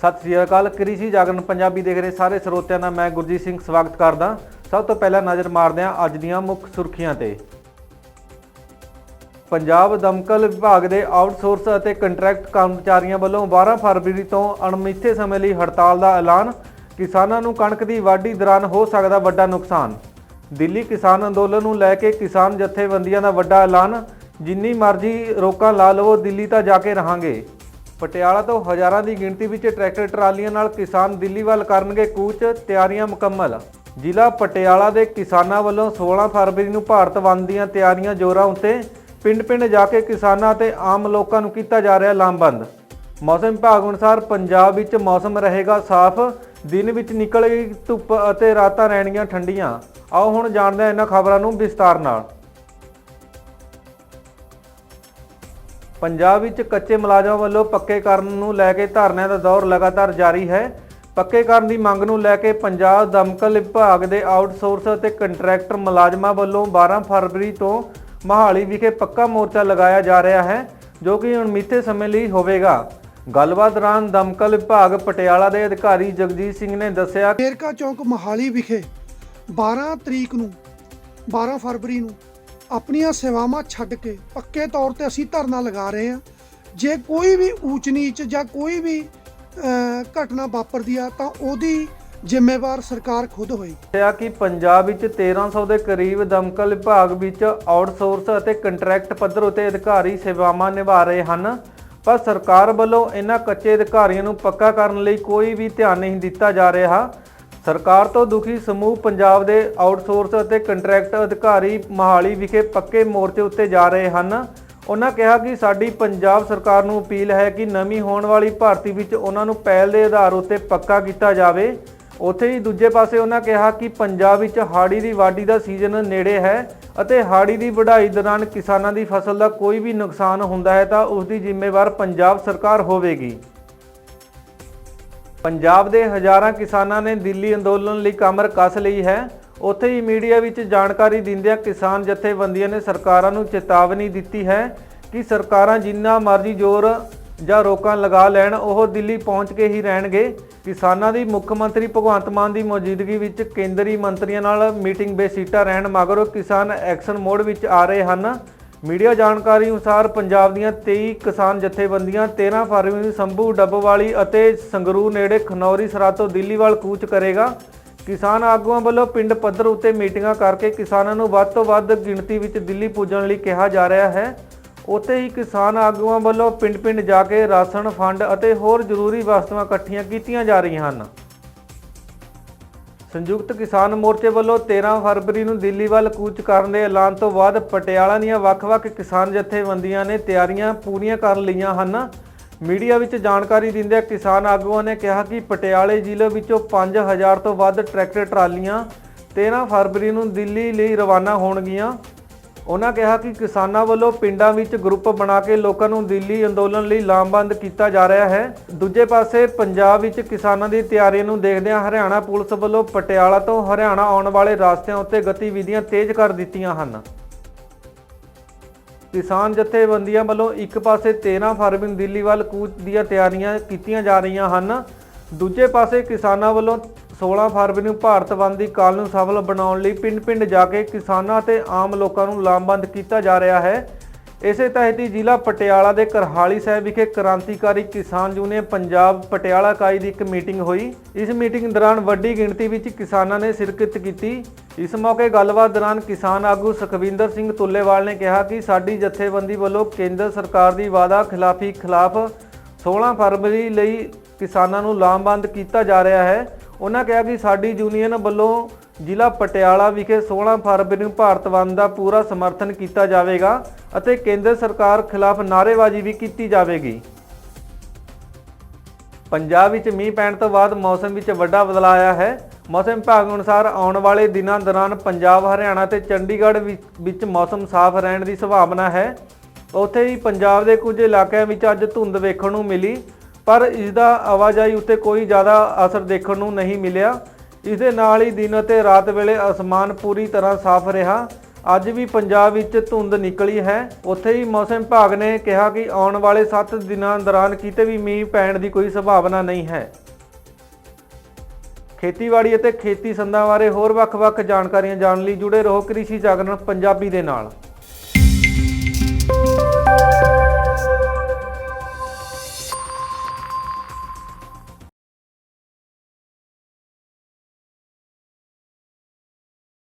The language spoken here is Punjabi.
ਸਤਿ ਸ੍ਰੀ ਅਕਾਲ, ਕ੍ਰਿਸ਼ੀ ਜਾਗਰਣ ਪੰਜਾਬੀ ਦੇਖ ਰਹੇ ਸਾਰੇ ਸਰੋਤਿਆਂ ਦਾ ਮੈਂ ਗੁਰਜੀਤ ਸਿੰਘ ਸਵਾਗਤ ਕਰਦਾ। ਸਭ ਤੋਂ ਪਹਿਲਾਂ ਨਜ਼ਰ ਮਾਰਦੇ ਹਾਂ ਅੱਜ ਦੀਆਂ ਮੁੱਖ ਸੁਰਖੀਆਂ ਤੇ। ਪੰਜਾਬ ਦਮਕਲ ਵਿਭਾਗ ਦੇ ਆਊਟਸੋਰਸ ਅਤੇ ਕੰਟਰੈਕਟ ਕਰਮਚਾਰੀਆਂ ਵੱਲੋਂ 12 ਫਰਵਰੀ ਤੋਂ ਅਣਮਿੱਥੇ ਸਮੇਂ ਲਈ ਹੜਤਾਲ ਦਾ ਐਲਾਨ। ਕਿਸਾਨਾਂ ਨੂੰ ਕਣਕ ਦੀ ਵਾਢੀ ਦੌਰਾਨ ਹੋ ਸਕਦਾ ਵੱਡਾ ਨੁਕਸਾਨ। ਦਿੱਲੀ ਕਿਸਾਨ ਅੰਦੋਲਨ ਨੂੰ ਲੈ ਕੇ ਕਿਸਾਨ ਜਥੇਬੰਦੀਆਂ ਦਾ ਵੱਡਾ ਐਲਾਨ। ਜਿੰਨੀ ਮਰਜ਼ੀ ਰੋਕਾਂ ਲਾ ਲਵੋ, ਦਿੱਲੀ ਤਾਂ ਜਾ ਕੇ ਰਹਾਂਗੇ। ਪਟਿਆਲਾ ਤੋਂ ਹਜ਼ਾਰਾਂ ਦੀ ਗਿਣਤੀ ਵਿੱਚ ਟਰੈਕਟਰ ਟਰਾਲੀਆਂ ਨਾਲ ਕਿਸਾਨ ਦਿੱਲੀ ਵੱਲ ਕਰਨਗੇ ਕੂਚ, ਤਿਆਰੀਆਂ ਮੁਕੰਮਲ। ਜ਼ਿਲ੍ਹਾ ਪਟਿਆਲਾ ਦੇ ਕਿਸਾਨਾਂ ਵੱਲੋਂ 16 ਫਰਵਰੀ ਨੂੰ ਭਾਰਤ ਵੰਡ ਦੀਆਂ ਤਿਆਰੀਆਂ ਜ਼ੋਰਾਂ ਉੱਤੇ। ਪਿੰਡ-ਪਿੰਡ ਜਾ ਕੇ ਕਿਸਾਨਾਂ ਤੇ ਆਮ ਲੋਕਾਂ ਨੂੰ ਕੀਤਾ ਜਾ ਰਿਹਾ ਲਾਮਬੰਦ। ਮੌਸਮ ਵਿਭਾਗ ਅਨੁਸਾਰ ਪੰਜਾਬ ਵਿੱਚ ਮੌਸਮ ਰਹੇਗਾ ਸਾਫ਼। ਦਿਨ ਵਿੱਚ ਨਿਕਲੇਗੀ ਧੁੱਪ ਅਤੇ ਰਾਤਾਂ ਰਹਿਣਗੀਆਂ ਠੰਡੀਆਂ। ਆਓ ਹੁਣ ਜਾਣਦੇ ਹਾਂ ਇਹਨਾਂ ਖਬਰਾਂ ਨੂੰ ਵਿਸਤਾਰ ਨਾਲ। ਪੰਜਾਬ ਵਿੱਚ ਕੱਚੇ ਮੁਲਾਜ਼ਮਾਂ ਵੱਲੋਂ ਪੱਕੇ ਕਰਨ ਨੂੰ ਲੈ ਕੇ ਧਰਨਿਆਂ ਦਾ ਦੌਰ ਲਗਾਤਾਰ ਜਾਰੀ ਹੈ। ਪੱਕੇ ਕਰਨ ਦੀ ਮੰਗ ਨੂੰ ਲੈ ਕੇ ਪੰਜਾਬ ਦਮਕਲ ਵਿਭਾਗ ਦੇ ਆਊਟਸੋਰਸ ਅਤੇ ਕੰਟਰੈਕਟਰ ਮੁਲਾਜ਼ਮਾਂ ਵੱਲੋਂ 12 ਫਰਵਰੀ ਤੋਂ ਮਹਾਲੀ ਵਿਖੇ ਪੱਕਾ ਮੋਰਚਾ ਲਗਾਇਆ ਜਾ ਰਿਹਾ ਹੈ, ਜੋ ਕਿ ਅਣਮਿੱਥੇ ਸਮੇਂ ਲਈ ਹੋਵੇਗਾ। ਗੱਲਬਾਤ ਦੌਰਾਨ ਦਮਕਲ ਵਿਭਾਗ ਪਟਿਆਲਾ ਦੇ ਅਧਿਕਾਰੀ ਜਗਜੀਤ ਸਿੰਘ ਨੇ ਦੱਸਿਆ ਵੇਰਕਾ ਚੌਂਕ ਮਹਾਲੀ ਵਿਖੇ 12 ਤਰੀਕ ਨੂੰ 12 ਫਰਵਰੀ ਨੂੰ ਆਪਣੀਆਂ ਸੇਵਾਵਾਂ ਛੱਡ ਕੇ ਪੱਕੇ ਤੌਰ ਤੇ ਅਸੀਂ ਧਰਨਾ ਲਗਾ ਰਹੇ ਹਾਂ। ਜੇ ਕੋਈ ਵੀ ਊਚ ਨੀਚ ਜਾਂ ਕੋਈ ਵੀ ਘਟਨਾ ਵਾਪਰਦੀ ਆ ਤਾਂ ਉਹਦੀ ਜ਼ਿੰਮੇਵਾਰ ਸਰਕਾਰ ਖੁਦ ਹੋਏਗੀ। ਦੱਸਿਆ ਕਿ ਪੰਜਾਬ ਵਿੱਚ 1300 ਦੇ ਕਰੀਬ ਦਮਕਲ ਵਿਭਾਗ ਵਿੱਚ ਆਊਟਸੋਰਸ ਅਤੇ ਕੰਟਰੈਕਟ ਪੱਧਰ ਉਤੇ ਅਧਿਕਾਰੀ ਸੇਵਾਵਾਂ ਨਿਭਾ ਰਹੇ ਹਨ, ਪਰ ਸਰਕਾਰ ਵੱਲੋਂ ਇਹਨਾਂ ਕੱਚੇ ਅਧਿਕਾਰੀਆਂ ਨੂੰ ਪੱਕਾ ਕਰਨ ਲਈ ਕੋਈ ਵੀ ਧਿਆਨ ਨਹੀਂ ਦਿੱਤਾ ਜਾ ਰਿਹਾ। ਸਰਕਾਰ ਤੋਂ ਦੁਖੀ ਸਮੂਹ ਪੰਜਾਬ ਦੇ ਆਊਟਸੋਰਸ ਅਤੇ ਕੰਟਰੈਕਟ ਅਧਿਕਾਰੀ ਮਹਾਲੀ ਵਿਖੇ ਪੱਕੇ ਮੋਰਚੇ ਉੱਤੇ ਜਾ ਰਹੇ ਹਨ। ਉਹਨਾਂ ਕਿਹਾ ਕਿ ਸਾਡੀ ਪੰਜਾਬ ਸਰਕਾਰ ਨੂੰ ਅਪੀਲ ਹੈ ਕਿ ਨਵੀਂ ਹੋਣ ਵਾਲੀ ਭਰਤੀ ਵਿੱਚ ਉਹਨਾਂ ਨੂੰ ਪਹਿਲ ਦੇ ਆਧਾਰ ਉੱਤੇ ਪੱਕਾ ਕੀਤਾ ਜਾਵੇ। ਉੱਥੇ ਹੀ ਦੂਜੇ ਪਾਸੇ ਉਹਨਾਂ ਕਿਹਾ ਕਿ ਪੰਜਾਬ ਵਿੱਚ ਹਾੜੀ ਦੀ ਵਾਢੀ ਦਾ ਸੀਜ਼ਨ ਨੇੜੇ ਹੈ ਅਤੇ ਹਾੜੀ ਦੀ ਵਢਾਈ ਦੌਰਾਨ ਕਿਸਾਨਾਂ ਦੀ ਫਸਲ ਦਾ ਕੋਈ ਵੀ ਨੁਕਸਾਨ ਹੁੰਦਾ ਹੈ ਤਾਂ ਉਸ ਦੀ ਜ਼ਿੰਮੇਵਾਰ ਪੰਜਾਬ ਸਰਕਾਰ ਹੋਵੇਗੀ। ਪੰਜਾਬ ਦੇ ਹਜ਼ਾਰਾਂ ਕਿਸਾਨਾਂ ਨੇ ਦਿੱਲੀ ਅੰਦੋਲਨ ਲਈ ਕਮਰ ਕੱਸ ਲਈ ਹੈ। ਉੱਥੇ ਹੀ ਮੀਡੀਆ ਵਿੱਚ ਜਾਣਕਾਰੀ ਦਿੰਦਿਆਂ ਕਿਸਾਨ ਜਥੇਬੰਦੀਆਂ ਨੇ ਸਰਕਾਰਾਂ ਨੂੰ ਚੇਤਾਵਨੀ ਦਿੱਤੀ ਹੈ ਕਿ ਸਰਕਾਰਾਂ ਜਿੰਨਾ ਮਰਜ਼ੀ ਜ਼ੋਰ ਜਾਂ ਰੋਕਾਂ ਲਗਾ ਲੈਣ, ਉਹ ਦਿੱਲੀ ਪਹੁੰਚ ਕੇ ਹੀ ਰਹਿਣਗੇ। ਕਿਸਾਨਾਂ ਦੀ ਮੁੱਖ ਮੰਤਰੀ ਭਗਵੰਤ ਮਾਨ ਦੀ ਮੌਜੂਦਗੀ ਵਿੱਚ ਕੇਂਦਰੀ ਮੰਤਰੀਆਂ ਨਾਲ ਮੀਟਿੰਗ ਬੇਸੀਟਾ ਰਹਿਣ, ਮਗਰੋਂ ਕਿਸਾਨ ਐਕਸ਼ਨ ਮੋਡ ਵਿੱਚ ਆ ਰਹੇ ਹਨ। ਮੀਡੀਆ ਜਾਣਕਾਰੀ ਅਨੁਸਾਰ ਪੰਜਾਬ ਦੀਆਂ 23 ਕਿਸਾਨ ਜਥੇਬੰਦੀਆਂ 13 ਫਰਵਰੀ ਨੂੰ ਸੰਭੂ, ਡੱਬਵਾਲੀ ਅਤੇ ਸੰਗਰੂਰ ਨੇੜੇ ਖਨੌਰੀ ਸਰਾ ਤੋਂ ਦਿੱਲੀ ਵੱਲ ਕੂਚ ਕਰੇਗਾ। ਕਿਸਾਨ ਆਗੂਆਂ ਵੱਲੋਂ ਪਿੰਡ ਪੱਧਰ ਉੱਤੇ ਮੀਟਿੰਗਾਂ ਕਰਕੇ ਕਿਸਾਨਾਂ ਨੂੰ ਵੱਧ ਤੋਂ ਵੱਧ ਗਿਣਤੀ ਵਿੱਚ ਦਿੱਲੀ ਪੁੱਜਣ ਲਈ ਕਿਹਾ ਜਾ ਰਿਹਾ ਹੈ। ਉੱਥੇ ਹੀ ਕਿਸਾਨ ਆਗੂਆਂ ਵੱਲੋਂ ਪਿੰਡ-ਪਿੰਡ ਜਾ ਕੇ ਰਾਸ਼ਨ, ਫੰਡ ਅਤੇ ਹੋਰ ਜ਼ਰੂਰੀ ਵਸਤੂਆਂ ਇਕੱਠੀਆਂ ਕੀਤੀਆਂ ਜਾ ਰਹੀਆਂ ਹਨ। ਸੰਯੁਕਤ ਕਿਸਾਨ ਮੋਰਚੇ ਵੱਲੋਂ 13 ਫਰਵਰੀ ਨੂੰ ਦਿੱਲੀ ਵੱਲ ਕੂਚ ਕਰਨ ਦੇ ਐਲਾਨ ਤੋਂ ਬਾਅਦ ਪਟਿਆਲਾ ਦੀਆਂ ਵੱਖ-ਵੱਖ ਕਿਸਾਨ ਜਥੇਬੰਦੀਆਂ ਨੇ ਤਿਆਰੀਆਂ ਪੂਰੀਆਂ ਕਰ ਲਈਆਂ ਹਨ। ਮੀਡੀਆ ਵਿੱਚ ਜਾਣਕਾਰੀ ਦਿੰਦਿਆਂ ਕਿਸਾਨ ਆਗੂਆਂ ਨੇ ਕਿਹਾ ਕਿ ਪਟਿਆਲੇ ਜ਼ਿਲ੍ਹੇ ਵਿੱਚੋਂ 5000 ਤੋਂ ਵੱਧ ਟਰੈਕਟਰ ਟਰਾਲੀਆਂ 13 ਫਰਵਰੀ ਨੂੰ ਦਿੱਲੀ ਲਈ ਰਵਾਨਾ ਹੋਣਗੀਆਂ। ਉਹਨਾਂ ਕਿਹਾ ਕਿ ਕਿਸਾਨਾਂ ਵੱਲੋਂ ਪਿੰਡਾਂ ਵਿੱਚ ਗਰੁੱਪ ਬਣਾ ਕੇ ਲੋਕਾਂ ਨੂੰ ਦਿੱਲੀ ਅੰਦੋਲਨ ਲਈ ਲਾਮਬੰਦ ਕੀਤਾ ਜਾ ਰਿਹਾ ਹੈ। ਦੂਜੇ ਪਾਸੇ ਪੰਜਾਬ ਵਿੱਚ ਕਿਸਾਨਾਂ ਦੀ ਤਿਆਰੀ ਨੂੰ ਦੇਖਦਿਆਂ ਹਰਿਆਣਾ ਪੁਲਿਸ ਵੱਲੋਂ ਪਟਿਆਲਾ ਤੋਂ ਹਰਿਆਣਾ ਆਉਣ ਵਾਲੇ ਰਸਤਿਆਂ ਉੱਤੇ ਗਤੀਵਿਧੀਆਂ ਤੇਜ਼ ਕਰ ਦਿੱਤੀਆਂ ਹਨ। ਕਿਸਾਨ ਜਥੇਬੰਦੀਆਂ ਵੱਲੋਂ ਇੱਕ ਪਾਸੇ 13 ਫਰਵਰੀ ਨੂੰ ਦਿੱਲੀ ਵੱਲ ਕੂਚ ਦੀਆਂ ਤਿਆਰੀਆਂ ਕੀਤੀਆਂ ਜਾ ਰਹੀਆਂ ਹਨ। ਦੂਜੇ ਪਾਸੇ ਕਿਸਾਨਾਂ ਵੱਲੋਂ 16 ਫਰਵਰੀ ਨੂੰ ਭਾਰਤ ਬੰਦ ਦੀ ਕਾਲ ਨੂੰ ਸਫਲ ਬਣਾਉਣ ਲਈ ਪਿੰਡ-ਪਿੰਡ ਜਾ ਕੇ ਕਿਸਾਨਾਂ ਤੇ ਆਮ ਲੋਕਾਂ ਨੂੰ ਲਾਮਬੰਦ ਕੀਤਾ ਜਾ ਰਿਹਾ ਹੈ। ਇਸੇ ਤਹਿਤ ਹੀ ਜ਼ਿਲ੍ਹਾ ਪਟਿਆਲਾ ਦੇ ਕਰਹਾਲੀ ਸਾਹਿਬ ਵਿਖੇ ਕ੍ਰਾਂਤੀਕਾਰੀ ਕਿਸਾਨ ਯੂਨੀਅਨ ਪੰਜਾਬ ਪਟਿਆਲਾ ਇਕਾਈ ਦੀ ਇੱਕ ਮੀਟਿੰਗ ਹੋਈ। ਇਸ ਮੀਟਿੰਗ ਦੌਰਾਨ ਵੱਡੀ ਗਿਣਤੀ ਵਿੱਚ ਕਿਸਾਨਾਂ ਨੇ ਸ਼ਿਰਕਤ ਕੀਤੀ। ਇਸ ਮੌਕੇ ਗੱਲਬਾਤ ਦੌਰਾਨ ਕਿਸਾਨ ਆਗੂ ਸੁਖਵਿੰਦਰ ਸਿੰਘ ਤੁੱਲੇਵਾਲ ਨੇ ਕਿਹਾ ਕਿ ਸਾਡੀ ਜਥੇਬੰਦੀ ਵੱਲੋਂ ਕੇਂਦਰ ਸਰਕਾਰ ਦੀ ਵਾਅਦਾ ਖਿਲਾਫੀ ਖਿਲਾਫ 16 ਫਰਵਰੀ ਲਈ ਕਿਸਾਨਾਂ ਨੂੰ ਲਾਮਬੰਦ ਕੀਤਾ ਜਾ ਰਿਹਾ ਹੈ। ਉਹਨਾਂ ਕਿਹਾ ਕਿ ਸਾਡੀ ਯੂਨੀਅਨ ਵੱਲੋਂ ਜ਼ਿਲ੍ਹਾ ਪਟਿਆਲਾ ਵਿਖੇ 16 ਫਰਵਰੀ ਨੂੰ ਭਾਰਤ ਬੰਦ ਦਾ ਪੂਰਾ ਸਮਰਥਨ ਕੀਤਾ ਜਾਵੇਗਾ ਅਤੇ ਕੇਂਦਰ ਸਰਕਾਰ ਖਿਲਾਫ ਨਾਅਰੇਬਾਜ਼ੀ ਵੀ ਕੀਤੀ ਜਾਵੇਗੀ। ਪੰਜਾਬ ਵਿੱਚ ਮੀਂਹ ਪੈਣ ਤੋਂ ਬਾਅਦ ਮੌਸਮ ਵਿੱਚ ਵੱਡਾ ਬਦਲਾਅ ਆਇਆ ਹੈ। ਮੌਸਮ ਵਿਭਾਗ ਅਨੁਸਾਰ ਆਉਣ ਵਾਲੇ ਦਿਨਾਂ ਦੌਰਾਨ ਪੰਜਾਬ, ਹਰਿਆਣਾ ਤੇ ਚੰਡੀਗੜ੍ਹ ਵਿੱਚ ਮੌਸਮ ਸਾਫ਼ ਰਹਿਣ ਦੀ ਸੰਭਾਵਨਾ ਹੈ। ਉੱਥੇ ਹੀ ਪੰਜਾਬ ਦੇ ਕੁਝ ਇਲਾਕਿਆਂ ਵਿੱਚ ਅੱਜ ਧੁੰਦ ਵੇਖਣ ਨੂੰ ਮਿਲੀ। ਪਰ ਇਸ ਦਾ ਆਵਾਜਾਈ ਉੱਤੇ ਕੋਈ ਜ਼ਿਆਦਾ ਅਸਰ ਦੇਖਣ ਨੂੰ ਨਹੀਂ ਮਿਲਿਆ। ਇਸ ਦੇ ਨਾਲ ਹੀ ਦਿਨ ਅਤੇ ਰਾਤ ਵੇਲੇ ਅਸਮਾਨ ਪੂਰੀ ਤਰ੍ਹਾਂ ਸਾਫ਼ ਰਿਹਾ। ਅੱਜ ਵੀ ਪੰਜਾਬ ਵਿੱਚ ਧੁੰਦ ਨਿਕਲੀ ਹੈ। ਉੱਥੇ ਹੀ ਮੌਸਮ ਵਿਭਾਗ ਨੇ ਕਿਹਾ ਕਿ ਆਉਣ ਵਾਲੇ 7 ਦਿਨਾਂ ਦੌਰਾਨ ਕਿਤੇ ਵੀ ਮੀਂਹ ਪੈਣ ਦੀ ਕੋਈ ਸੰਭਾਵਨਾ ਨਹੀਂ ਹੈ। ਖੇਤੀਬਾੜੀ ਅਤੇ ਖੇਤੀ ਸੰਦਾਂ ਬਾਰੇ ਹੋਰ ਵੱਖ-ਵੱਖ ਜਾਣਕਾਰੀਆਂ ਜਾਣਨ ਲਈ ਜੁੜੇ ਰਹੋ ਕ੍ਰਿਸ਼ੀ ਜਾਗਰਣ ਪੰਜਾਬੀ ਦੇ ਨਾਲ।